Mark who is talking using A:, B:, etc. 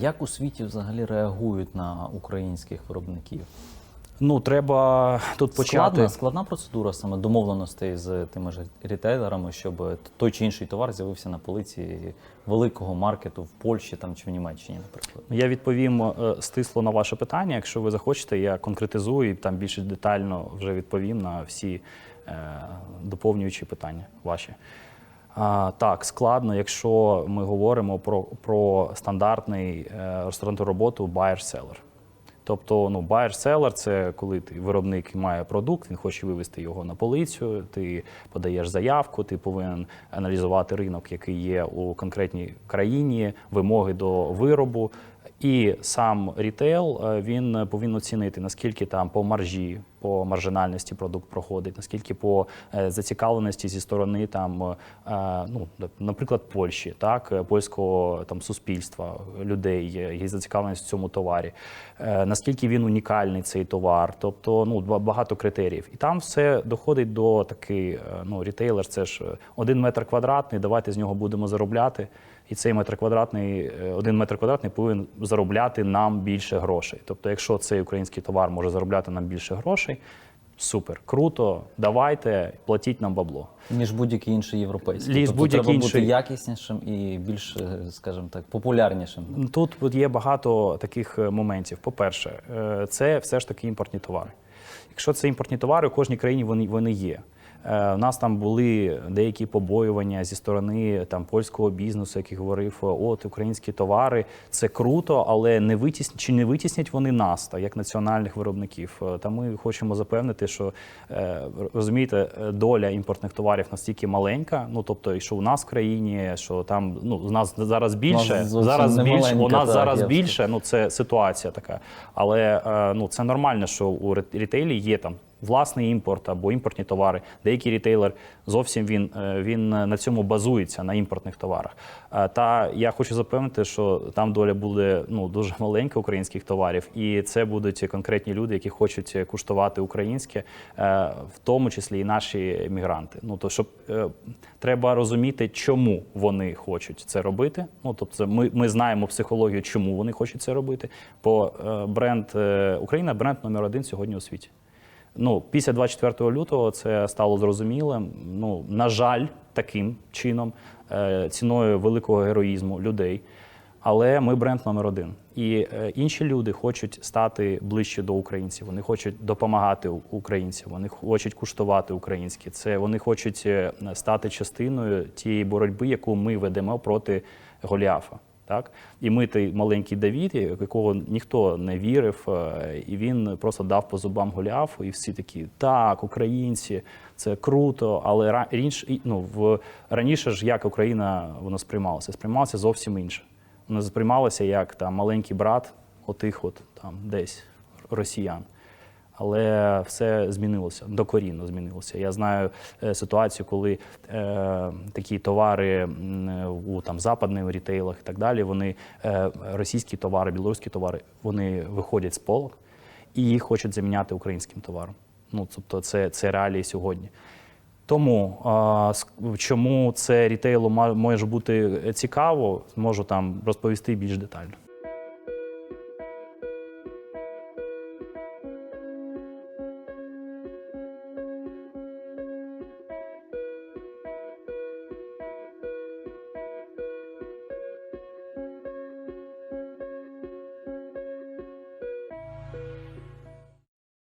A: Як у світі взагалі реагують на українських виробників?
B: Ну, треба тут почати.
A: Складна, складна процедура саме домовленостей з тими ж рітейлерами, щоб той чи інший товар з'явився на полиці великого маркету в Польщі там чи в Німеччині, наприклад.
B: Я відповім е, стисло на ваше питання. Якщо ви захочете, я конкретизую і там більш детально вже відповім на всі е, доповнюючі питання ваші. Так, складно, якщо ми говоримо про, про стандартний е, роботу buyer-seller. Тобто, ну, buyer-seller – це коли ти виробник має продукт, він хоче вивести його на полицю, ти подаєш заявку, ти повинен аналізувати ринок, який є у конкретній країні, вимоги до виробу. І сам рітейл е, він повинен оцінити, наскільки там по маржі, по маржинальності продукт проходить, наскільки по е, зацікавленості зі сторони там, е, ну, наприклад, Польщі, так, е, польського там суспільства, людей, є зацікавленість в цьому товарі, е, наскільки він унікальний цей товар, тобто ну, багато критеріїв. І там все доходить до такий, е, ну, рітейлер, це ж е, один метр квадратний, давайте з нього будемо заробляти. І цей метр квадратний, е, один метр квадратний повинен заробляти нам більше грошей. Тобто, якщо цей український товар може заробляти нам більше грошей, супер, круто, давайте, платіть нам бабло.
A: Ніж будь-який інший європейський.
B: Ніж
A: тобто
B: будь-який
A: треба
B: інший.
A: бути якіснішим і більш, е, скажімо так, популярнішим.
B: Тут є багато таких е, моментів. По-перше, це все ж таки імпортні товари. Якщо це імпортні товари, у кожній країні вони, вони є. Е, У нас там були деякі побоювання зі сторони там польського бізнесу, який говорив: от українські товари це круто, але не витіс... чи не витіснять вони нас, так, як національних виробників. Е, Та ми хочемо запевнити, що е, розумієте, е, доля імпортних товарів настільки маленька. Ну тобто, що у нас в країні, що там ну у нас зараз більше,
A: зовсім
B: зараз більше, у нас
A: так,
B: зараз більше. Ну це ситуація така. Але е, ну це нормально, що у рітейлі є там. Власний імпорт або імпортні товари. Деякий рітейлер зовсім він, е, він на цьому базується на імпортних товарах. Е, Та я хочу запевнити, що там доля буде ну дуже маленька українських товарів, і це будуть конкретні люди, які хочуть куштувати українське, е, в тому числі і наші мігранти. Ну то щоб треба розуміти, чому вони хочуть це робити. Ну тобто, ми, ми знаємо психологію, чому вони хочуть це робити. Бо бренд Україна бренд номер один сьогодні у світі. Ну, після 24 лютого це стало зрозумілим. Ну, на жаль, таким чином, е, ціною великого героїзму людей. Але ми бренд номер один. І е, інші люди хочуть стати ближче до українців. Вони хочуть допомагати українцям. Вони хочуть куштувати українське. Це вони хочуть е, стати частиною тієї боротьби, яку ми ведемо проти Голіафа. Так? І ми той маленький Давід, якого ніхто не вірив, е, і він просто дав по зубам Голіафу, і всі такі, так, українці, це круто, але ну, в, раніше ж як Україна воно сприймалося? Сприймалося зовсім інше. Воно сприймалося як там, маленький брат отих от там десь росіян. Але все змінилося, докорінно змінилося. Я знаю е, ситуацію, коли е, такі товари у там западних рітейлах і так далі, вони е, російські товари, білоруські товари, вони виходять з полок і їх хочуть заміняти українським товаром. Ну тобто, це, це реалії сьогодні. Тому чому це рітейлу може бути цікаво, можу там розповісти більш детально.